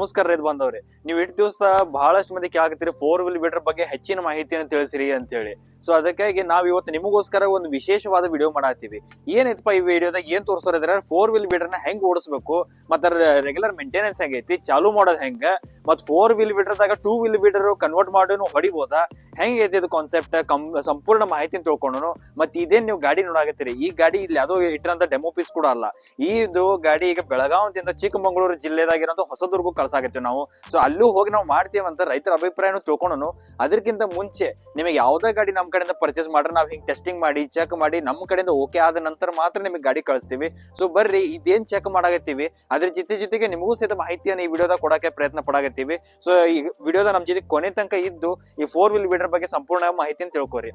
ನಮಸ್ಕಾರ ರೈತ ಬಂದವ್ರಿ. ನೀವು ಇಟ್ಟು ದಿವಸ ಬಹಳಷ್ಟು ಮಂದಿ ಕೇಳಾಕತ್ತೀರಿ ಫೋರ್ ವೀಲ್ ಬೀಟರ್ ಬಗ್ಗೆ ಹೆಚ್ಚಿನ ಮಾಹಿತಿಯನ್ನು ತಿಳಿಸಿರಿ ಅಂತೇಳಿ. ಸೊ ಅದಕ್ಕಾಗಿ ನಾವ್ ಇವತ್ತು ನಿಮಗೋಸ್ಕರ ಒಂದು ವಿಶೇಷವಾದ ವಿಡಿಯೋ ಮಾಡಾತೀವಿ ಏನೈತಪ್ಪ ಈ ವಿಡಿಯೋದಾಗ ಏನ್ ತೋರಿಸೋರಿದ್ರೆ ಫೋರ್ ವೀಲ್ ಬೀಟರ್ನ ಹೆಂಗ್ ಓಡಿಸ್ಬೇಕು? ಮತ್ತ ರೆಗ್ಯುಲರ್ ಮೇಂಟೆನೆನ್ಸ್ ಹೆಂಗೈತಿ ಚಾಲು ಮಾಡೋದು ಹೆಂಗ? ಮತ್ ಫೋರ್ ವೀಲ್ ಬೀಟರ್ದಾಗ ಟೂ ವೀಲ್ ಬೀಟರ್ ಕನ್ವರ್ಟ್ ಮಾಡೋನು ಹೊಡಿಬೋದಾ? ಹೆಂಗೈತಿ ಇದು ಕಾನ್ಸೆಪ್ಟ್ ಕಂ, ಸಂಪೂರ್ಣ ಮಾಹಿತಿ ತಿಳ್ಕೊಂಡು ಮತ್ ಇದೇನ್ ನೀವು ಗಾಡಿ ನೋಡಾಕತ್ತೀರಿ? ಈ ಗಾಡಿ ಇಲ್ಲಿ ಯಾವುದೋ ಇಟ್ಟಿರೋಂಥ ಡೆಮೋ ಪೀಸ್ ಕೂಡ ಅಲ್ಲ. ಇದು ಗಾಡಿ ಈಗ ಬೆಳಗಾವಂತಿಂದ ಚಿಕ್ಕಮಗಳೂರು ಜಿಲ್ಲೆದಾಗಿರೋದು ಹೊಸದುರ್ಗ ಕಳ್ಸಾಕತ್ತೀವಿ ನಾವು. ಸೊ ಅಲ್ಲೂ ಹೋಗಿ ನಾವು ಮಾಡ್ತೀವಂತ ರೈತರ ಅಭಿಪ್ರಾಯನು ತಿಳ್ಕೊಂಡನು. ಅದಕ್ಕಿಂತ ಮುಂಚೆ ನಿಮಗೆ ಯಾವ್ದೇ ಗಾಡಿ ನಮ್ಮ ಕಡೆಯಿಂದ ಪರ್ಚೇಸ್ ಮಾಡ್ರೆ ನಾವು ಹಿಂಗೆ ಟೆಸ್ಟಿಂಗ್ ಮಾಡಿ ಚೆಕ್ ಮಾಡಿ, ನಮ್ಮ ಕಡೆಯಿಂದ ಓಕೆ ಆದ ನಂತರ ಮಾತ್ರ ನಿಮಗೆ ಗಾಡಿ ಕಳಿಸ್ತೀವಿ. ಸೊ ಬರ್ರಿ, ಇದೇನ್ ಚೆಕ್ ಮಾಡಾಕತ್ತೀವಿ? ಅದ್ರ ಜೊತೆ ಜೊತೆಗೆ ನಿಮಗೂ ಸಹಿತ ಮಾಹಿತಿಯನ್ನು ಈ ವಿಡಿಯೋದಾಗ ಕೊಡಕ್ಕೆ ಪ್ರಯತ್ನ ಪಡಾಗತ್ತೀವಿ ಸೊ ಈ ವಿಡಿಯೋದ ನಮ್ಮ ಜೊತೆ ಕೊನೆ ತನಕ ಇದ್ದು, ಈ ಫೋರ್ ವೀಲ್ ಬೀಡರ್ ಬಗ್ಗೆ ಸಂಪೂರ್ಣ ಮಾಹಿತಿಯನ್ನು ತಿಳ್ಕೊರಿ.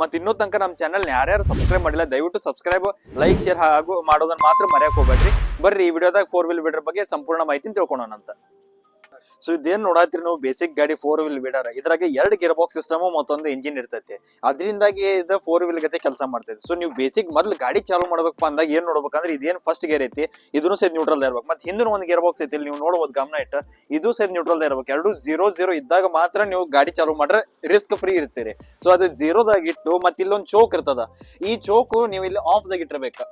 ಮತ್ ಇನ್ನೂ ತನಕ ನಮ್ಮ ಚಾನಲ್ ಯಾರ್ಯಾರು ಸಬ್ಸ್ಕ್ರೈಬ್ ಮಾಡಿಲ್ಲ, ದಯವಿಟ್ಟು ಸಬ್ಸ್ಕ್ರೈಬ್ ಲೈಕ್ ಶೇರ್ ಹಾಗೂ ಮಾಡೋದನ್ನ ಮಾತ್ರ ಮರೆಯಕ್ಕೆ ಹೋಗ್ಬೇಡ್ರಿ. ಬರ್ರಿ ಈ ವಿಡಿಯೋದಾಗ ಫೋರ್ ವೀಲ್ ಬೀಡರ್ ಬಗ್ಗೆ ಸಂಪೂರ್ಣ ಮಾಹಿತಿ ತಿಳ್ಕೊಳೋಣ ಅಂತ ಸೊ ಇದೇನ್ ನೋಡಾತ್ರಿ ನೀವು? ಬೇಸಿಕ್ ಗಾಡಿ ಫೋರ್ ವೀಲ್ ಬಿಡಾರ. ಇದ್ರಾಗ ಎರಡು ಗೇರ್ ಬಾಕ್ಸ್ ಸಿಸ್ಟಮ್ ಮತ್ತೊಂದು ಇಂಜಿನ್ ಇರ್ತೈತಿ. ಅದರಿಂದಾಗಿ ಇದು ಫೋರ್ ವೀಲ್ ಗತೆ ಕೆಲಸ ಮಾಡ್ತೈತಿ. ಸೊ ನೀವು ಬೇಸಿಕ್ ಮೊದ್ಲು ಗಾಡಿ ಚಾಲು ಮಾಡ್ಬೇಕಪ್ಪ ಅಂದಾಗ ಏನ್ ನೋಡ್ಬೇಕಂದ್ರೆ ಇದೇನ್ ಫಸ್ಟ್ ಗೇರ್ ಐತಿ, ಇದನ್ನು ಸಹಿತ ನ್ಯೂಟ್ರಲ್ ಇರ್ಬೇಕು. ಮತ್ತೆ ಹಿಂದಿನ ಒಂದು ಗೇರ್ ಬಾಕ್ಸ್ ಐತಿ ನೀವು ನೋಡ್ಬೋದು ಗಮನ ಇಟ್ಟು ಇದು ಸಹಿತ ನ್ಯೂಟ್ರಲ್ ಇರ್ಬೇಕು. ಎರಡು ಜೀರೋ ಜೀರೋ ಇದ್ದಾಗ ಮಾತ್ರ ನೀವು ಗಾಡಿ ಚಾಲು ಮಾಡ್ರೆ ರಿಸ್ಕ್ ಫ್ರೀ ಇರ್ತೀರಿ. ಸೊ ಅದು ಜೀರೋದಾಗ ಇಟ್ಟು ಮತ್ತೆ ಇಲ್ಲೊಂದು ಚೋಕ್ ಇರ್ತದ. ಈ ಚೋಕು ನೀವು ಇಲ್ಲಿ ಆಫ್ ದಾಗ ಇಟ್ಟಿರ್ಬೇಕು.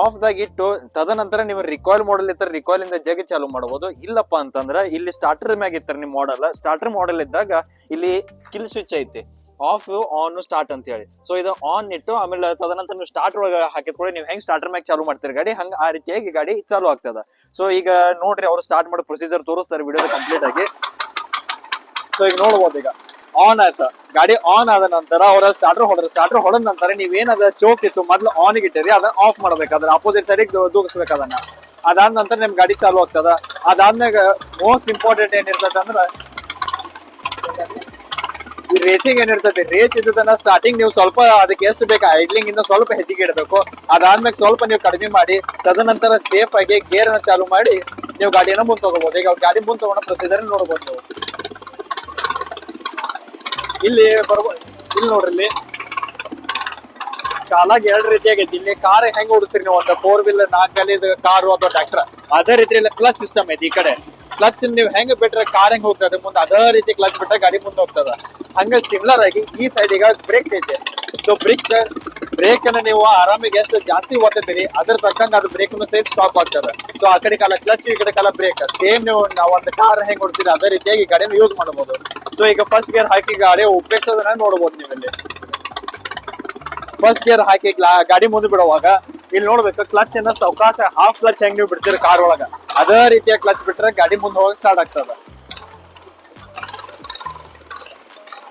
ಆಫ್ ದಾಗ ಇಟ್ಟು ತದನಂತರ ನೀವು ರಿಕಾಯಿಲ್ ಮಾಡಲ್ ಇರ್ತಾರೆ ರಿಕಾಯಿಲ್ ಇಂದ ಜಗ ಚಾಲು ಮಾಡಬಹುದು ಇಲ್ಲಪ್ಪ ಅಂತಂದ್ರ ಇಲ್ಲಿ ಸ್ಟಾರ್ಟರ್ ಮ್ಯಾಗ ಇರ್ತಾರೆ ನಿಮ್ ಮಾಡಲ್ ಸ್ಟಾರ್ಟರ್ ಮಾಡಲ್ ಇದ್ದಾಗ ಇಲ್ಲಿ ಕಿಲ್ ಸ್ವಿಚ್ ಐತಿ. ಆಫ್ ಆನ್ ಸ್ಟಾರ್ಟ್ ಅಂತ ಹೇಳಿ. ಸೊ ಇದು ಆನ್ ಇಟ್ಟು ಆಮೇಲೆ ತದನಂತರ ನೀವು ಸ್ಟಾರ್ಟ್ ಒಳಗೆ ಹಾಕಿದ್ಕೊಳ್ಳಿ ನೀವು ಹೆಂಗ್ ಸ್ಟಾರ್ಟರ್ ಮ್ಯಾಗ ಚಾಲು ಮಾಡ್ತೀರಿ ಗಾಡಿ? ಹಂಗ ಆ ರೀತಿಯಾಗಿ ಗಾಡಿ ಚಾಲು ಆಗ್ತದ. ಸೊ ಈಗ ನೋಡ್ರಿ ಅವ್ರು ಸ್ಟಾರ್ಟ್ ಮಾಡೋ ಪ್ರೊಸೀಜರ್ ತೋರಿಸ್ತಾರೆ ವಿಡಿಯೋ ಕಂಪ್ಲೀಟ್ ಆಗಿ. ಸೊ ಈಗ ನೋಡ್ಬೋದು ಈಗ. ಆನ್ ಆಯ್ತು. ಗಾಡಿ ಆನ್ ಆದ ನಂತರ ಅವ್ರ ಸ್ಟಾರ್ಟರ್ ಹೊಡೆದ್ರು ಸ್ಟಾರ್ಟರ್ ಹೊಡೆದ ನಂತರ ನೀವೇನದ ಚೋಕ್ ಇತ್ತು, ಮೊದ್ಲು ಆನ್ ಇಟ್ಟಿರಿ, ಅದನ್ನ ಆಫ್ ಮಾಡ್ಬೇಕಾದ್ರೆ ಅಪೋಸಿಟ್ ಸೈಡ್ ದೂಗಿಸ್ಬೇಕು ಅದನ್ನ ಅದಾದ ನಂತರ ನಿಮ್ ಗಾಡಿ ಚಾಲು ಆಗ್ತದ. ಅದಾದ್ಮ್ಯಾಗ ಮೋಸ್ಟ್ ಇಂಪಾರ್ಟೆಂಟ್ ಏನಿರ್ತದ ಅಂದ್ರ ರೇಸಿಂಗ್ ಏನಿರ್ತೈತಿ ರೇಸ್ ಇದ್ದದನ್ನ ಸ್ಟಾರ್ಟಿಂಗ್ ನೀವು ಸ್ವಲ್ಪ ಅದಕ್ಕೆ ಎಷ್ಟು ಬೇಕು ಐಡ್ಲಿಂಗ್ ಇಂದ ಸ್ವಲ್ಪ ಹೆಚ್ಚಿಗೆ ಇಡಬೇಕು. ಅದಾದ್ಮೇಲೆ ಸ್ವಲ್ಪ ನೀವು ಕಡಿಮೆ ಮಾಡಿ, ತದನಂತರ ಸೇಫ್ ಆಗಿ ಗೇರ್ ಅನ್ನ ಚಾಲು ಮಾಡಿ, ನೀವು ಗಾಡಿಯನ್ನು ಮುಂದೆ ತಗೋಬಹುದು ಈಗ ಗಾಡಿ ಮುಂದೆ ತಗೊಂಡ ಪ್ರತಿದಾರ ನೋಡ್ಬೋದು. ನೀವು ಇಲ್ಲಿ ಬರ್ಬೋದು ಇಲ್ಲಿ ನೋಡ್ರಿ ಇಲ್ಲಿ. ಕಾಲಾಗ ಎರಡು ರೀತಿ ಆಗೈತಿ. ಇಲ್ಲಿ ಕಾರ್ ಹೆಂಗ್ ಓಡಿಸ್ರಿ ನೀವು? ಒಂದು ಫೋರ್ ವೀಲರ್ ನಾಲ್ಕು ಗಾಲಿದ ಕಾರು ಅಥವಾ ಟ್ರ್ಯಾಕ್ಟರ್ ಅದೇ ರೀತಿ ಕ್ಲಚ್ ಸಿಸ್ಟಮ್ ಐತಿ ಈ ಕಡೆ. ಕ್ಲಚ್ ನೀವು ಹೆಂಗ್ ಬಿಟ್ರೆ ಕಾರ್ ಹೆಂಗ್ ಹೋಗ್ತದೆ? ಮುಂದೆ ಅದೇ ರೀತಿ ಕ್ಲಚ್ ಬಿಟ್ರೆ ಗಾಡಿ ಮುಂದೆ ಹೋಗ್ತದ. ಹಂಗ ಸಿಮಿಲರ್ ಆಗಿ ಈ ಸೈಡ್ ಈಗ ಬ್ರೇಕ್ ಐತೆ. ಸೊ ಬ್ರೇಕ್ ಬ್ರೇಕ್ ಅನ್ನ ನೀವು ಆರಾಮಿಗೆ ಎಷ್ಟು ಜಾಸ್ತಿ ಒತ್ತತೀರಿ ಅದ್ರ ತಕ್ಕಂಗೆ ಅದು ಬ್ರೇಕ್ ಸಹಿತ ಸ್ಟಾಪ್ ಆಗ್ತದೆ. ಸೊ ಆ ಕಡೆ ಕಾಲ ಕ್ಲಚ್ ಈ ಕಡೆ ಕಾಲ ಬ್ರೇಕ್ ಸೇಮ್ ನೀವು ನಾವು ಒಂದು ಕಾರ್ ಹೆಂಗ್ ಹೊಡ್ತೀರಿ ಅದೇ ರೀತಿಯಾಗಿ ಗಾಡಿನ ಯೂಸ್ ಮಾಡಬಹುದು ಸೊ ಈಗ ಫಸ್ಟ್ ಗೇರ್ ಹಾಕಿ ಗಾಡಿ ಉಪಯೋಗಿಸೋದನ್ನ ನೋಡಬಹುದು ಇಲ್ಲಿ. ಫಸ್ಟ್ ಗೇರ್ ಹಾಕಿ ಗಾಡಿ ಮುಂದೆ ಬಿಡುವಾಗ ಇಲ್ಲಿ ನೋಡ್ಬೇಕು ಕ್ಲಚ್ ಅನ್ನ ಸೌಕಾಶ ಹಾಫ್ ಕ್ಲಚ್ ಹೆಂಗ್ ನೀವು ಬಿಡ್ತೀರಿ ಕಾರ್ ಒಳಗ. ಅದೇ ರೀತಿಯ ಕ್ಲಚ್ ಬಿಟ್ರೆ ಗಾಡಿ ಮುಂದೆ ಹೋಗಿ ಸ್ಟಾರ್ಟ್ ಆಗ್ತದ.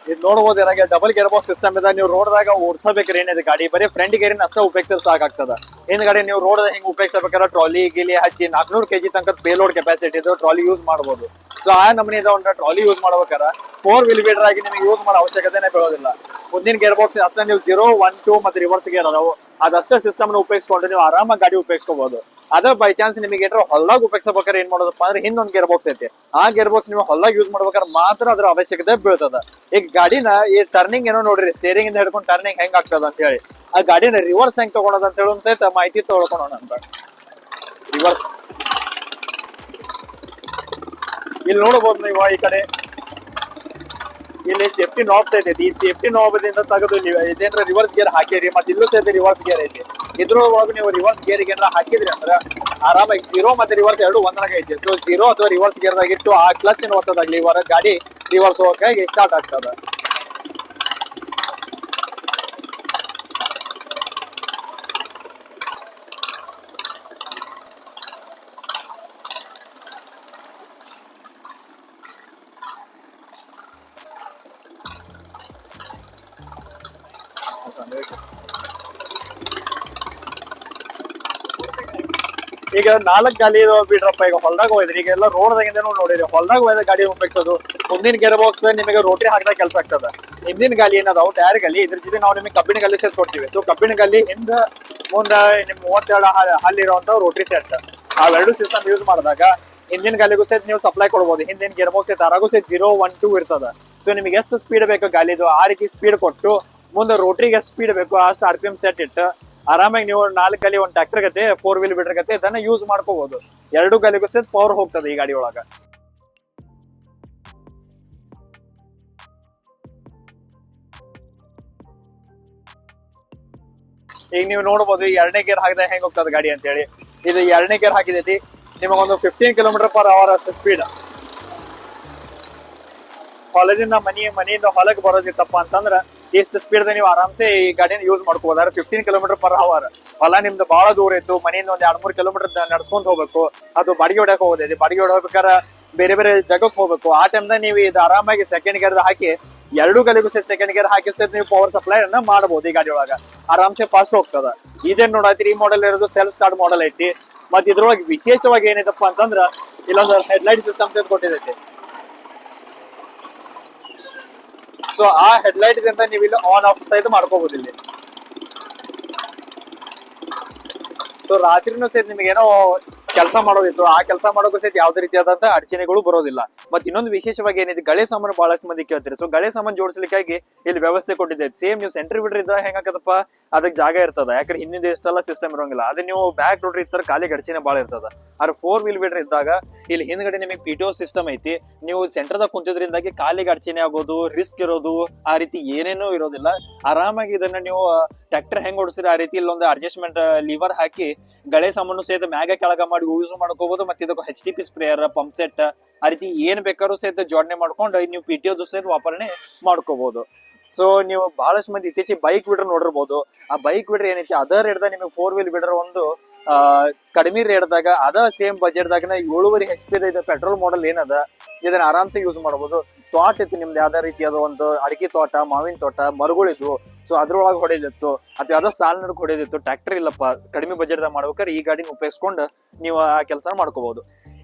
ಇದು ನೋಡ್ಬೋದು ಏನಾಗೆ ಡಬಲ್ ಗೇರ್ ಬಾಕ್ಸ್ ಸಿಸ್ಟಮ್ ಇದೆ. ನೀವು ರೋಡ್ದಾಗ ಓಡಿಸಬೇಕ್ರಿ, ಏನಿದೆ ಗಾಡಿ. ಬರೀ ಫ್ರಂಟ್ ಗೇರಿನ ಅಷ್ಟೇ ಉಪಯೋಗಿಸಿದ್ರೆ ಸಾಕಾಗ್ತದ. ಹಿಂದ್ಗಡೆ ನೀವು ರೋಡ್ ಹಿಂಗ್ ಉಪಯೋಗಿಸಬೇಕಾದ್ರೆ ಟ್ರಾಲಿ ಗಿಲಿ ಹಚ್ಚಿ ನಾಲ್ಕನೂರು ಕೆಜಿ ತನಕ ಪೇಲೋಡ್ ಕೆಪಾಸಿಟಿ ಇದು ಟ್ರಾಲಿ ಯೂಸ್ ಮಾಡಬಹುದು ಸೊ ಆ ನಮೂನಿ ಒಂದು ಟ್ರಾಲಿ ಯೂಸ್ ಮಾಡ್ಬೇಕಾರೆ ಫೋರ್ ವೀಲ್ ವೀಡರ್ ಆಗಿ ನಿಮಗೆ ಯೂಸ್ ಮಾಡೋ ಅವಶ್ಯಕತೆನೇ ಬೀಳೋದಿಲ್ಲ. ಮುಂದಿನ ಗೇರ್ ಬಾಕ್ಸ್ ಅಷ್ಟೇ ನೀವು ಜೀರೋ ಒನ್ ಟೂ ಮತ್ತೆ ರಿವರ್ಸ್ ಗೇರ್ ಅದಾವು. ಅದಷ್ಟೇ ಸಿಸ್ಟಮ್ ಉಪಯೋಗಿಸ್ಕೊಂಡು ನೀವು ಆರಾಮಾಗಿ ಗಾಡಿ ಉಪಯೋಗಿಸ್ಕೋಬಹುದು ಅದೇ ಬೈ ಚಾನ್ಸ್ ನಿಮಗೆ ಏನಾರ ಹೊಲ್ದಾಗ ಉಪಯೋಗಿಸಬೇಕಾದ್ರೆ ಏನ್ ಮಾಡೋದಪ್ಪ ಅಂದ್ರೆ ಹಿಂದೊಂದು ಗೇರ್ ಬಾಕ್ಸ್ ಐತಿ. ಆ ಗೇರ್ ಬಾಕ್ಸ್ ನೀವು ಹೊಲ್ದಾಗ ಯೂಸ್ ಮಾಡ್ಬೇಕಾದ್ರೆ ಮಾತ್ರ ಅದ್ರ ಅವಶ್ಯಕತೆ ಬೀಳ್ತದ. ಈಗ ಗಾಡಿನ ಈ ಟರ್ನಿಂಗ್ ಏನೋ ನೋಡ್ರಿ ಸ್ಟೇರಿಂಗ್ ಇಂದ ಹಿಡ್ಕೊಂಡು ಟರ್ನಿಂಗ್ ಹೆಂಗ್ ಆಗ್ತದ ಅಂತ ಹೇಳಿ ಆ ಗಾಡಿನ ರಿವರ್ಸ್ ಹೆಂಗ್ ತಗೊಳೋದ ಅಂತ ಹೇಳಿ ಸಹಿತ ಮಾಹಿತಿ ತಗೊಳ್ಕೊಳೋಣ ಅಂತ. ರಿವರ್ಸ್ ಇಲ್ಲಿ ನೋಡಬಹುದು ನೀವು ಈ ಕಡೆ. ಇಲ್ಲಿ ಸೇಫ್ಟಿ ನಾಬ್ಸ್ ಐತಿ. ಈ ಸೇಫ್ಟಿ ನಾಬ್ ತೆಗೆದು ಇದೇನ್ರ ರಿವರ್ಸ್ ಗೇರ್ ಹಾಕಿರಿ ಮತ್ತೆ ಇಲ್ಲೂ ಸಹಿತ ರಿವರ್ಸ್ ಗೇರ್ ಐತಿ. ಇದ್ರೊಳಗೆ ನೀವು ರಿವರ್ಸ್ ಗೇರ್ ಏನಾರ ಹಾಕಿದ್ರಿ ಅಂದ್ರೆ ಆರಾಮಾಗಿ ಜೀರೋ ಮತ್ತೆ ರಿವರ್ಸ್ ಎರಡು ಒಂದರಾಗ ಐತಿ. ಸೊ ಜೀರೋ ಅಥವಾ ರಿವರ್ಸ್ ಗೇರ್ದಾಗ ಇಟ್ಟು ಆ ಕ್ಲಚ್ ಒತ್ತದಾಗ್ಲಿ ಇವರ ಗಾಡಿ ರಿವರ್ಸ್ ಹೋಗಕ್ಕಾಗಿ ಸ್ಟಾರ್ಟ್ ಆಗ್ತದ. ಈಗ ನಾಲ್ಕು ಗಾಲಿ ಬಿಡ್ರಪ್ಪ, ಈಗ ಹೊಲ್ದಾಗ ಹೋಯ್ದ್ರಿ ಈಗ ಎಲ್ಲ ರೋಡ್ದಾಗಿಂದ ನೋಡಿರಿ. ಹೊಲ್ದಾಗ ಹೋಯ್ದ ಗಾಡಿ ಉಪಯೋಗಿಸೋದು ಮುಂದಿನ ಗೇರ್ ಬಾಕ್ಸ್ ನಿಮಗೆ ರೋಟ್ರಿ ಹಾಕಿದಾಗ ಕೆಲಸ ಆಗ್ತದ. ಹಿಂದಿನ ಗಾಲಿ ಏನದಾವು ಟೈರ್ ಗಾಲಿ, ಇದ್ರ ಜೊತೆ ನಾವು ನಿಮಗೆ ಕಬ್ಬಿಣ ಗಾಲಿ ಸೆಟ್ ಕೊಡ್ತೀವಿ. ಸೊ ಕಬ್ಬಿಣ ಗಾಲಿ ಹಿಂದ ಮುಂದ ನಿಮ್ ಮೂವತ್ತೆರಡು ಹಲ್ಲಿರುವಂತ ರೋಟ್ರಿ ಸೆಟ್ ಅವೆರಡು ಸಿಸ್ಟಮ್ ಯೂಸ್ ಮಾಡಿದಾಗ ಹಿಂದಿನ ಗಾಲಿಗೂ ಸಹಿತ ನೀವು ಸಪ್ಲೈ ಕೊಡ್ಬೋದು. ಹಿಂದಿನ ಗೇರ್ ಬಾಕ್ಸ್ ಐತೆ ಅರಾಗೂ ಸಹಿತ ಜೀರೋ ಒನ್ ಟೂ ಇರ್ತದ. ಸೊ ನಿಮಗೆ ಎಷ್ಟು ಸ್ಪೀಡ್ ಬೇಕು ಗಾಲಿದು, ಆ ರೀತಿ ಸ್ಪೀಡ್ ಕೊಟ್ಟು ಮುಂದೆ ರೋಟ್ರಿಗೆ ಎಷ್ಟು ಸ್ಪೀಡ್ ಬೇಕು ಅಷ್ಟು ಆರ್ ಪಿ ಎಂ ಸೆಟ್ ಇಟ್ಟು ಆರಾಮಾಗಿ ನೀವು ನಾಲ್ಕು ಗಲಿ ಒಂದು ಟ್ರ್ಯಾಕ್ಟರ್ ಗತೆ ಫೋರ್ ವೀಲ್ ಬಿಟ್ರ ಗತೆ, ಇದನ್ನ ಯೂಸ್ ಮಾಡ್ಕೋಬಹುದು ಎರಡು ಗಲಿಗೂ ಸಹಿತ ಪವರ್ ಹೋಗ್ತದೆ ಈ ಗಾಡಿ ಒಳಗ. ಈಗ ನೀವು ನೋಡಬಹುದು ಎರಡನೇ ಗೇರ್ ಹಾಕಿದ್ರೆ ಹೆಂಗ ಹೋಗ್ತದೆ ಗಾಡಿ ಅಂತ ಹೇಳಿ ಇದು ಎರಡನೇ ಗೇರ್ ಹಾಕಿದೈತಿ. ನಿಮಗೊಂದು ಫಿಫ್ಟೀನ್ ಕಿಲೋಮೀಟರ್ ಪರ್ ಅವರ್ ಅಷ್ಟು ಸ್ಪೀಡ್ ಹೊಲದಿಂದ ಮನೆ, ಮನೆಯಿಂದ ಹೊಲಕ್ ಬರೋದಿತ್ತಪ್ಪ ಅಂತಂದ್ರೆ ಇಷ್ಟು ಸ್ಪೀಡ್ ನೀವು ಆರಾಮ್ಸೆ ಈ ಗಾಡಿನ ಯೂಸ್ ಮಾಡ್ಕೋಬೋದಾದ್ರೆ ಫಿಫ್ಟೀನ್ ಕಿಲೋಮೀಟರ್ ಪರ್ ಅವರ್ ಹೊಲ ನಿಮ್ದು ಬಹಳ ದೂರ ಇತ್ತು. ಮನೆಯಿಂದ ಒಂದ್ ಎರಡ್ ಮೂರು ಕಿಲೋಮೀಟರ್ ನಡ್ಸ್ಕೊಂಡ್ ಹೋಗ್ಬೇಕು. ಅದು ಬಾಡಿಗೆ ಹೊಡ್ಯಕ್ ಹೋಗೋದೈತಿ ಬಾಡಿಗೆ ಹೊಡ್ ಬೇರೆ ಬೇರೆ ಜಾಗಕ್ಕೆ ಹೋಗ್ಬೇಕು. ಆ ಟೈಮ್ದಾಗ ನೀವು ಇದು ಆರಾಮಾಗಿ ಸೆಕೆಂಡ್ ಗೇರ್ ಹಾಕಿ ಎರಡು ಗಲಿಗೂ ಸೇರಿ ಸೆಕೆಂಡ್ ಗೇರ್ ಹಾಕಿ ಸೇರಿ ನೀವು ಪವರ್ ಸಪ್ಲೈ ಅನ್ನ ಮಾಡಬಹುದು ಈ ಗಾಡಿ ಒಳಗ. ಆರಾಮ್ಸೆ ಫಾಸ್ಟ್ ಹೋಗ್ತದ. ಇದೇನ್ ನೋಡತ್ತೀರಿ ಈ ಮಾಡೆಲ್ ಇರೋದು ಸೆಲ್ಫ್ ಸ್ಟಾರ್ಟ್ ಮಾಡೆಲ್ ಐತಿ. ಮತ್ ಇದ್ರೊಳಗೆ ವಿಶೇಷವಾಗಿ ಏನಿದಪ್ಪ ಅಂತಂದ್ರ ಇಲ್ಲೊಂದು ಹೆಡ್ಲೈಟ್ ಸಿಸ್ಟಮ್ ಸೇರ್ ಕೊಟ್ಟಿದೈತಿ ಸೊ ಆ ಹೆಡ್ಲೈಟ್ ಇಂದ ನೀವು ಇಲ್ಲಿ ಆನ್ ಆಫ್ ಸೈಡ್ ಮಾಡ್ಕೋಬಹುದು ಇಲ್ಲಿ. ಸೊ ರಾತ್ರಿನೂ ಸೇರಿ ನಿಮಗೆ ಏನೋ ಕೆಲಸ ಮಾಡೋದಿತ್ತು. ಆ ಕೆಲಸ ಮಾಡೋಕ್ಕೂ ಸಹಿತ ಯಾವ್ದೇ ರೀತಿಯಾದಂತ ಅಡಚಣೆಗಳು ಬರೋದಿಲ್ಲ. ಮತ್ತೆ ಇನ್ನೊಂದು ವಿಶೇಷವಾಗಿ ಏನಿದೆ, ಗಳೆ ಸಾಮಾನು ಬಹಳಷ್ಟು ಮಂದಿ ಕೇಳ್ತೀರಿ. ಸೊ ಗಳೆ ಸಾಮಾನು ಜೋಡಿಸಲಿಕ್ಕಾಗಿ ಇಲ್ಲಿ ವ್ಯವಸ್ಥೆ ಕೊಟ್ಟಿದೆ ಸೇಮ್ ನೀವು ಸೆಂಟರ್ ಬಿಡ್ರಿ ಇದ್ರೆ ಹೆಂಗಾಗತ್ತಪ್ಪ ಅದಕ್ಕೆ ಜಾಗ ಇರ್ತದ. ಯಾಕಂದ್ರೆ ಹಿಂದಿನ ಎಷ್ಟೆಲ್ಲ ಸಿಸ್ಟಮ್ ಇರೋಂಗಿಲ್ಲ. ಅದೇ ನೀವು ಬ್ಯಾಕ್ ರೋಡ್ರಿ ಇರ್ತಾರೆ ಕಾಲಿಗೆ ಅಡಚಣೆ ಬಹಳ ಇರ್ತದ. ಆದ್ರೆ ಫೋರ್ ವೀಲ್ ಬಿಡ್ರಿ ಇದ್ದಾಗ ಇಲ್ಲಿ ಹಿಂದ್ಗಡೆ ನಿಮಗೆ ಪಿ ಟಿ ಸಿಸ್ಟಮ್ ಐತಿ. ನೀವು ಸೆಂಟರ್ದಾಗ ಕುಂತಿದ್ರಿಂದಾಗಿ ಕಾಲಿಗೆ ಅಡಚಣೆ ಆಗೋದು ರಿಸ್ಕ್ ಇರೋದು, ಆ ರೀತಿ ಏನೇನೂ ಇರೋದಿಲ್ಲ. ಆರಾಮಾಗಿ ಇದನ್ನ ನೀವು ಟ್ರ್ಯಾಕ್ಟರ್ ಹೆಂಗ್ ಓಡಿಸಿದ್ರೆ ಆ ರೀತಿ ಇಲ್ಲೊಂದು ಅಡ್ಜಸ್ಟ್ಮೆಂಟ್ ಲಿವರ್ ಹಾಕಿ ಗಳೆ ಸಾಮಾನು ಸಹಿತ ಮ್ಯಾಗ ಕೆಳಗ ಮಾಡಿ ಯೂಸ್ ಮಾಡ್ಕೋಬಹುದು ಮತ್ತೆ ಇದಕ್ಕೆ H T P sprayer pump set ಆ ರೀತಿ ಏನ್ ಬೇಕಾದ್ರೂ ಸಹಿತ ಜೋಡಣೆ ಮಾಡ್ಕೊಂಡು ನೀವು ಪಿ ಟಿ ಸಹಿತ ವಾಪರಣೆ ಮಾಡ್ಕೋಬಹುದು ಸೊ ನೀವು ಬಹಳಷ್ಟು ಮಂದಿ ಇತ್ತೀಚೆಗೆ ಬೈಕ್ ಬಿಡ್ರ್ ನೋಡಿರ್ಬೋದು. ಆ ಬೈಕ್ ಬಿಡ್ರ್ ಏನೈತಿ? ಅದೇ ರೇಟ್ದಾಗ ನಿಮಗೆ ಫೋರ್ ವೀಲ್ ಬಿಡ್ರ ಒಂದು ಕಡಿಮೆ ರೇಟ್ದಾಗ ಅದ ಸೇಮ್ ಬಜೆಟ್ದಾಗ ಏಳುವರೆ ಹೆಚ್ ಪಿ ಇದೆ ಪೆಟ್ರೋಲ್ ಮಾಡೆಲ್ ಏನದ? ಇದನ್ನ ಆರಾಮ್ಸೆ ಯೂಸ್ ಮಾಡಬಹುದು ತೋಟ ಇತ್ತು ನಿಮ್ದು ಯಾವ್ದೇ ರೀತಿಯಾದ ಒಂದು ಅಡಿಕೆ ತೋಟ, ಮಾವಿನ ತೋಟ, ಮರಗಳಿದ್ವು. ಸೊ ಅದ್ರೊಳಗೆ ಹೊಡೆದಿತ್ತು. ಅಥವಾ ಯಾವ್ದೋ ಸಾಲ್ ನಡುಕ್ ಹೊಡೆದಿತ್ತು. ಟ್ರ್ಯಾಕ್ಟರ್ ಇಲ್ಲಪ್ಪ. ಕಡಿಮೆ ಬಜೆಟ್ದಾಗ ಮಾಡ್ಬೇಕಾದ್ರೆ ಈ ಗಾಡಿನ ಉಪಯೋಗಿಸ್ಕೊಂಡು ನೀವು ಆ ಕೆಲಸ ಮಾಡ್ಕೋಬಹುದು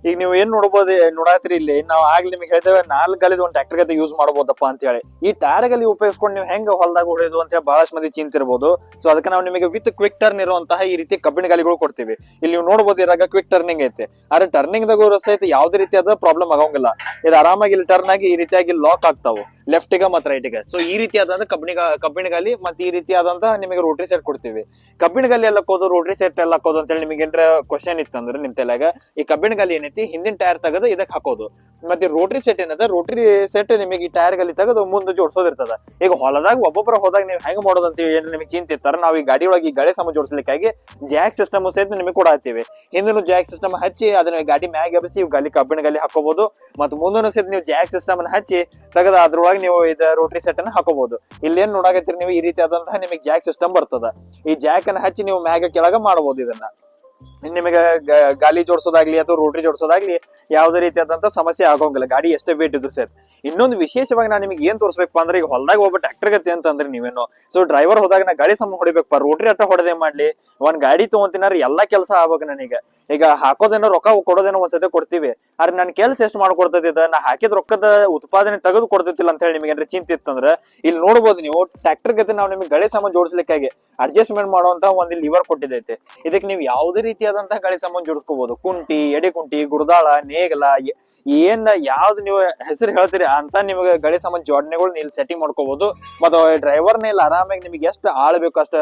ಈಗ ನೀವು ಏನ್ ನೋಡ್ಬೋದು, ನೋಡಾತ್ರಿ ಇಲ್ಲಿ. ನಾವು ಆಗ್ಲಿ ನಿಮಗೆ ಹೇಳ್ತೇವೆ ನಾಲ್ಕು ಗಾಲಿದ ಒಂದು ಟ್ರ್ಯಾಕ್ಟರ್ ಗತೆ ಯೂಸ್ ಮಾಡ್ಬೋದಪ್ಪ ಅಂತ ಹೇಳಿ. ಈ ಟೈರ್ ಗಾಲಿ ಉಪಯೋಗಿಸ್ಕೊಂಡು ನೀವು ಹೆಂಗ್ ಹೊಲದಾಗ ಹೊಡೆಯೋದು ಅಂತ ಹೇಳಿ ಬಹಳಷ್ಟು ಮಂದಿ ಚಿಂತಿರ್ಬೋದು. ಸೊ ಅದಕ್ಕೆ ನಾವು ನಿಮಗೆ ವಿತ್ ಕ್ವಿಕ್ ಟರ್ನ್ ಇರುವಂತಹ ಈ ರೀತಿ ಕಬ್ಬಿಣ ಗಾಲಿಗಳು ಕೊಡ್ತೀವಿ. ಇಲ್ಲಿ ನೀವು ನೋಡ್ಬೋದು ಇರಾಗ ಕ್ವಿಕ್ ಟರ್ನಿಂಗ್ ಐತೆ. ಆದ್ರೆ ಟರ್ನಿಂಗ್ ದಾಗ ಸಹಿತ ಯಾವ್ದೇ ರೀತಿಯಾದ ಪ್ರಾಬ್ಲಮ್ ಆಗೋಂಗಿಲ್ಲ. ಇದು ಆರಾಮಾಗಿ ಇಲ್ಲಿ ಟರ್ನ್ ಆಗಿ ಈ ರೀತಿಯಾಗಿ ಲಾಕ್ ಆಗ್ತಾವು. ಲೆಫ್ಟಿಗ ರೈಟ್ ರೈಟಿಗೆ ಸೊ ಈ ರೀತಿಯಾದ ಕಬ್ಬಿಣ ಕಬ್ಬಿಣ ಗಾಲಿ ಮತ್ತೆ ಈ ರೀತಿಯಾದಂತಹ ನಿಮಗೆ ರೋಟ್ರಿ ಸೆಟ್ ಕೊಡ್ತೀವಿ. ಕಬ್ಬಿಣ ಗಲ್ಲಿ ಎಲ್ಲ ಹಾಕೋದು ರೋಟ್ರಿ ಸೆಟ್ ಎಲ್ಲ ಹಾಕೋದು ಅಂತೇಳಿ ನಿಮಗೆ ಏನ್ರ ಕ್ವಶನ್ ಇತ್ತಂದ್ರೆ ನಿಮ್ ತಲೆಗ ಈ ಕಬ್ಬಿಣ ಗಲ್ಲಿ ಏನೈತಿ? ಹಿಂದಿನ ಟೈರ್ ತೆಗೆದು ಇದಕ್ಕೆ ಹಾಕೋದು. ಮತ್ತೆ ರೋಟ್ರಿ ಸೆಟ್ ಏನದ? ರೋಟ್ರಿ ಸೆಟ್ ನಿಮಗೆ ಈ ಟೈರ್ ಗಲ್ಲಿ ತೆಗೆದು ಮುಂದೆ ಜೋಡಿಸೋದಿರ್ತದ. ಈಗ ಹೊಲದಾಗ ಒಬ್ಬೊಬ್ಬರ ಹೋದಾಗ ನೀವು ಹೆಂಗ್ ಮಾಡೋದು ಅಂತ ಏನು ನಿಮಗೆ ಚಿಂತೆ ಇರ್ತಾರ? ನಾವು ಈ ಗಾಡಿ ಒಳಗೆ ಈ ಗಾಳಿ ಸಮ ಜೋಡಿಸಲಿಕ್ಕಾಗಿ ಜಾಕ್ ಸಿಸ್ಟಮ್ ಸಹಿತ ನಿಮಗೆ ಕೊಡಾತೀವಿ ಹಿಂದೂ ಜಾಕ್ ಸಿಸ್ಟಮ್ ಹಚ್ಚಿ ಅದನ್ನ ಗಾಡಿ ಮ್ಯಾಗ ಇವ್ ಗಾಲಿ ಕಬ್ಬಿಣ ಗಾಲಿ ಹಾಕೋಬಹುದು ಮತ್ತೆ ಮುಂದೂ ಸಹಿತ ನೀವು ಜಾಕ್ ಸಿಸ್ಟಮ್ ಅನ್ನ ಹಚ್ಚಿ ತೆಗೆದು ಅದ್ರೊಳಗೆ ನೀವು ಇದ ರೋಟ್ರಿ ಸೆಟ್ ಅನ್ನ ಹಾಕೋಬಹುದು ಇಲ್ಲೇನ್ ನೋಡಾಕತ್ತೀರಿ ನೀವು ಈ ರೀತಿಯಾದಂತಹ ನಿಮಗೆ ಜಾಕ್ ಸಿಸ್ಟಮ್ ಬರ್ತದ. ಈ ಜಾಕ್ ಅನ್ನ ಹಚ್ಚಿ ನೀವು ಮ್ಯಾಗ ಕೆಳಗ ಮಾಡಬಹುದು ಇದನ್ನ. ನಿಮಗೆ ಗಾಲಿ ಜೋಡಿಸೋದಾಗ್ಲಿ ಅಥವಾ ರೋಟ್ರಿ ಜೋಡಿಸೋದಾಗ್ಲಿ ಯಾವುದೇ ರೀತಿಯಾದಂತ ಸಮಸ್ಯೆ ಆಗೋಂಗಿಲ್ಲ. ಗಾಡಿ ಎಷ್ಟೇ ವೇಟ್ ಇದ್ರು ಸರ್. ಇನ್ನೊಂದು ವಿಶೇಷವಾಗಿ ನಾನು ನಿಮಗೆ ಏನ್ ತೋರಿಸ್ಬೇಕು ಅಂದ್ರೆ ಈಗ ಹೊಲದಾಗ ಒಬ್ಬ ಟ್ರ್ಯಾಕ್ಟರ್ ಗತಿ ಅಂತಂದ್ರೆ ನೀವೇನು. ಸೊ ಡ್ರೈವರ್ ಹೋದಾಗ ನಾ ಗಾಡಿ ಸಮ ಹೊಡಿಬೇಕಪ್ಪ. ರೋಟ್ರಿ ಅಟ್ಟ ಹೊಡೆದೇ ಮಾಡ್ಲಿ. ಒಂದ್ ಗಾಡಿ ತಗೊಂತಿನಾರ ಎಲ್ಲಾ ಕೆಲಸ ಆಗ್ಬೇಕು ನನಗೆ. ಈಗ ಹಾಕೋದೇನೋ ರೊಕ್ಕ ಕೊಡೋದೇನೋ ಒಂದ್ಸತಿ ಕೊಡ್ತೀವಿ. ಆದ್ರೆ ನನ್ ಕೆಲಸ ಎಷ್ಟು ಮಾಡ್ಕೊಡ್ತೈತಿ ಇದ ನಾ ಹಾಕಿದ ರೊಕ್ಕದ ಉತ್ಪಾದನೆ ತೆಗೆದು ಕೊಡ್ತಿಲ್ಲ ಅಂತ ಹೇಳಿ ನಿಮಗೆ ಏನಾರ ಚಿಂತೆ ಇತ್ತಂದ್ರೆ ಇಲ್ಲಿ ನೋಡ್ಬೋದು ನೀವು ಟ್ರ್ಯಾಕ್ಟರ್ ಗತಿ ನಾವು ನಿಮಗೆ ಗಾಡಿ ಸಮ ಜೋಡಿಸ್ಲಿಕ್ಕಾಗಿ ಅಡ್ಜಸ್ಟ್ಮೆಂಟ್ ಮಾಡುವಂತ ಒಂದು ಲಿವರ್ ಕೊಟ್ಟಿದೈತೆ. ಇದಕ್ಕೆ ನೀವು ಯಾವುದೇ ರೀತಿಯಾದಂತಹ ಗಾಳಿ ಸಾಮಾನು ಜೋಡಿಸ್ಕೋಬಹುದು ಕುಂಟಿ, ಎಡೆ ಕುಂಟಿ, ಗುರ್ದಾಳ, ನೇಗಲ ಏನ್ ಯಾವ್ದು ನೀವು ಹೆಸರು ಹೇಳ್ತೀರಿ ಅಂತ ನಿಮಗೆ ಗಾಳಿ ಸಾಮಾನು ಜೋಡಣೆಗಳು ನೀವು ಸೆಟ್ಟಿಂಗ್ ಮಾಡ್ಕೋಬಹುದು ಮತ್ತು ಡ್ರೈವರ್ನ ಇಲ್ಲಿ ಆರಾಮಾಗಿ ನಿಮಗೆ ಎಷ್ಟು ಆಳ್ ಬೇಕು ಅಷ್ಟ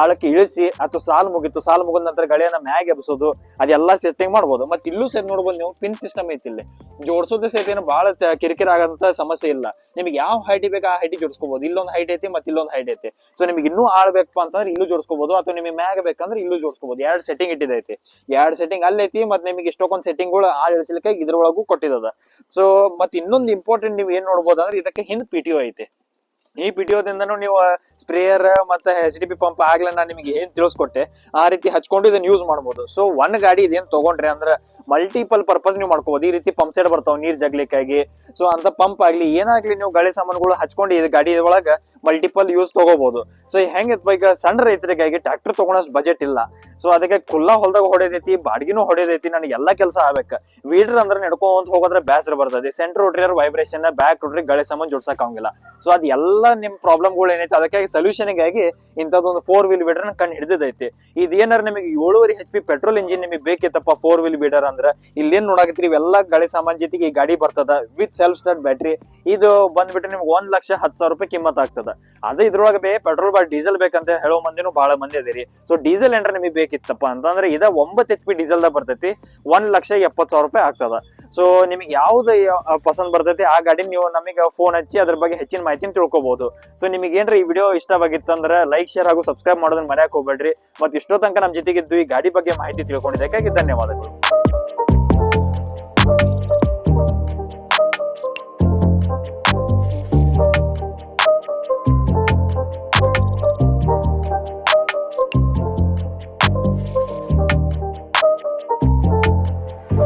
ಆಳಕ್ಕೆ ಇಳಿಸಿ ಅಥವಾ ಸಾಲು ಮುಗಿತು, ಸಾಲು ಮುಗಿದ ನಂತರ ಗಾಳಿಯನ್ನ ಮ್ಯಾಗ್ ಎಬ್ಸೋದು, ಅದೆಲ್ಲ ಸೆಟ್ಟಿಂಗ್ ಮಾಡ್ಬೋದು. ಮತ್ತೆ ಇಲ್ಲೂ ಸಹಿತ ನೋಡ್ಬೋದು ನೀವು ಪಿನ್ ಸಿಸ್ಟಮ್ ಐತಿ ಇಲ್ಲಿ. ಜೋಡಿಸೋದೇ ಸಹಿತ ಏನು ಬಹಳ ಕಿರಿಕಿರಿ ಆಗಂತ ಸಮಸ್ಯೆ ಇಲ್ಲ. ನಿಮಗೆ ಯಾವ ಹೈಟ್ ಬೇಕು ಆ ಹೈಟ್ ಜೋಡಿಸ್ಕೋಬಹುದು ಇಲ್ಲೊಂದು ಹೈಟ್ ಐತಿ ಮತ್ತೆ ಇಲ್ಲೊಂದು ಹೈಟ್ ಐತಿ. ಸೊ ನಿಮಗೆ ಇನ್ನೂ ಆಳ್ಬೇಕಪ್ಪ ಅಂತಂದ್ರೆ ಇಲ್ಲೂ ಜೋಡಿಸ್ಕೋಬಹುದು ಅಥವಾ ನಿಮಗೆ ಮ್ಯಾಗ ಬೇಕಂದ್ರೆ ಇಲ್ಲೂ ಜೋಡಿಸ್ಕೋಬಹುದು ಎರಡು ಸೆಟ್ಟಿಂಗ್ ಇಟ್ಟಿದೈತಿ ಎರಡು ಸೆಟ್ಟಿಂಗ್ ಅಲ್ಲಿ ಐತಿ, ಮತ್ತೆ ನಿಮಗೆ ಸೆಟ್ಟಿಂಗ್ ಸೆಟ್ಟಿಂಗ್ಗಳು ಆ ಇಳಿಸ್ಲಿಕ್ಕೆ ಇದ್ರೊಳಗೂ ಕೊಟ್ಟಿದದ. ಸೊ ಮತ್ತೆ ಇನ್ನೊಂದು ಇಂಪಾರ್ಟೆಂಟ್ ನೀವು ಏನ್ ನೋಡ್ಬೋದು ಅಂದ್ರೆ ಇದಕ್ಕೆ ಹಿಂದ್ ಪಿ ಟಿ ಐತಿ. ಈ ವಿಡಿಯೋದಿಂದನೂ ನೀವು ಸ್ಪ್ರೇಯರ್ ಮತ್ತೆ ಎಚ್ ಡಿ ಪಿ ಪಂಪ್ ಆಗ್ಲೇ ನಾನು ನಿಮಗೆ ಏನ್ ತಿಳಿಸ್ಕೊಟ್ಟೆ, ಆ ರೀತಿ ಹಚ್ಕೊಂಡು ಇದನ್ನ ಯೂಸ್ ಮಾಡ್ಬೋದು. ಸೊ ಒನ್ ಗಾಡಿ ಇದೇನ್ ತಗೊಂಡ್ರೆ ಅಂದ್ರೆ ಮಲ್ಟಿಪಲ್ ಪರ್ಪಸ್ ನೀವು ಮಾಡ್ಕೋಬಹುದು ಈ ರೀತಿ ಪಂಪ್ ಸೆಟ್ ಬರ್ತಾವ, ನೀರ್ ಜಗ್ಲಿಕ್ಕಾಗಿ. ಸೊ ಅಂತ ಪಂಪ್ ಆಗ್ಲಿ, ಏನಾಗ್ಲಿ ನೀವು ಗಾಳಿ ಸಾಮಾನುಗಳು ಹಚ್ಕೊಂಡು ಇದು ಗಾಡಿ ಒಳಗ ಮಲ್ಟಿಪಲ್ ಯೂಸ್ ತಗೋಬಹುದು ಸೊ ಹೆಂಗಿತ್ತು ಈಗ ಸಣ್ಣ ರೈತರಿಗಾಗಿ ಟ್ರಾಕ್ಟರ್ ತಗೊಳೋಷ್ಟು ಬಜೆಟ್ ಇಲ್ಲ. ಸೊ ಅದಕ್ಕೆ ಕುಲ್ಲ ಹೊಲದಾಗ ಹೊಡೆದೈತಿ, ಬಾಡಿಗೆನೂ ಹೊಡೆದೈತಿ, ನನಗೆ ಎಲ್ಲಾ ಕೆಲಸ ಆಗ್ಬೇಕ. ವೀಡರ್ ಅಂದ್ರೆ ನಡ್ಕೊಂತ ಹೋಗೋದ್ರೆ ಬ್ಯಾಸರ್ ಬರ್ತದೆ. ಸೆಂಟ್ರ್ ರೋಟ್ರಿಯರ್ ವೈಬ್ರೇಷನ್ ಬ್ಯಾಕ್ ರೋಟ್ರಿ ಗಾಳಿ ಸಾಮಾನು ಜೋಡ್ಸಕ್ ಆಗಂಗಿಲ್ಲ. ಸೊ ಅದ್ ಎಲ್ಲ ನಿಮ್ ಪ್ರಾಬ್ಲಮ್ಗಳು ಏನೈತೆ ಅದಕ್ಕಾಗಿ ಸೊಲ್ಯೂಷನ್ಗಾಗಿ ಇಂಥದ್ದೊಂದು ಫೋರ್ ವೀಲ್ ವೀಡರ್ ಕಂಡು ಹಿಡಿದೈತಿ ಇದೇನಾರ ನಿಮಗೆ ಏಳುವರೆ ಹೆಚ್ ಪಿ ಪೆಟ್ರೋಲ್ ಇಂಜಿನ್ ನಿಮಗೆ ಬೇಕಿತ್ತಪ್ಪ ಫೋರ್ ವೀಲ್ ವೀಡರ್ ಅಂದ್ರೆ? ಇಲ್ಲೇನ್ ನೋಡಾಕತ್ರಿ ಇವೆಲ್ಲ ಗಾಡಿ ಸಾಮಾನ್ ಜೊತೆಗೆ ಈ ಗಾಡಿ ಬರ್ತದ ವಿತ್ ಸೆಲ್ಫ್ ಸ್ಟಾರ್ಟ್ ಬ್ಯಾಟ್ರಿ ಇದು ಬಂದ್ಬಿಟ್ಟು ನಿಮ್ಗೆ ಒಂದ್ ಲಕ್ಷ ಹತ್ ಸಾವಿರ ರೂಪಾಯಿ ಕಿಮ್ಮತ್ ಆಗ್ತದ. ಅದೇ ಇದ್ರೊಳಗ ಬೇ ಪೆಟ್ರೋಲ್ ಬಾ ಡೀಸೆಲ್ ಬೇಕಂತ ಹೇಳೋ ಮಂದಿನೂ ಬಹಳ ಮಂದಿ ಅದೇರಿ. ಸೊ ಡೀಸೆಲ್ ಏನ್ರ ನಿಮಗೆ ಬೇಕಿತ್ತಪ್ಪ ಅಂತಂದ್ರೆ ಇದ ಒಂಬತ್ತು ಎಚ್ ಪಿ ಡೀಸೆಲ್ ದ ಬರ್ತೈತಿ. ಒಂದ್ ಲಕ್ಷ ಎಪ್ಪತ್ ಸಾವಿರ ರೂಪಾಯಿ ಆಗ್ತದ. ಸೊ ನಿಮಗೆ ಯಾವ್ದು ಪಸಂದ್ ಬರ್ತೈತಿ, ಆ ಗಾಡಿ ನೀವು ನಮಗೆ ಫೋನ್ ಹಚ್ಚಿ ಅದ್ರ ಬಗ್ಗೆ ಹೆಚ್ಚಿನ ಮಾಹಿತಿನ ತಿಳ್ಕೊಬಹುದು ಸೊ ನಿಮಗೆ ಏನ್ರ ಈ ವಿಡಿಯೋ ಇಷ್ಟವಾಗಿತ್ತು ಅಂದ್ರೆ ಲೈಕ್ ಶೇರ್ ಹಾಗೂ ಸಬ್ಸ್ಕ್ರೈಬ್ ಮಾಡೋದನ್ನ ಮರ್ಯಾಕ್ ಹೋಗ್ಬೇಡ್ರಿ. ಮತ್ತೆ ಇಷ್ಟೋ ತನಕ ನಮ್ಮ ಜೊತೆಗಿದ್ದು ಈ ಗಾಡಿ ಬಗ್ಗೆ ಮಾಹಿತಿ ತಿಳ್ಕೊಂಡಿದ್ದಕ್ಕಾಗಿ ಧನ್ಯವಾದಗಳು.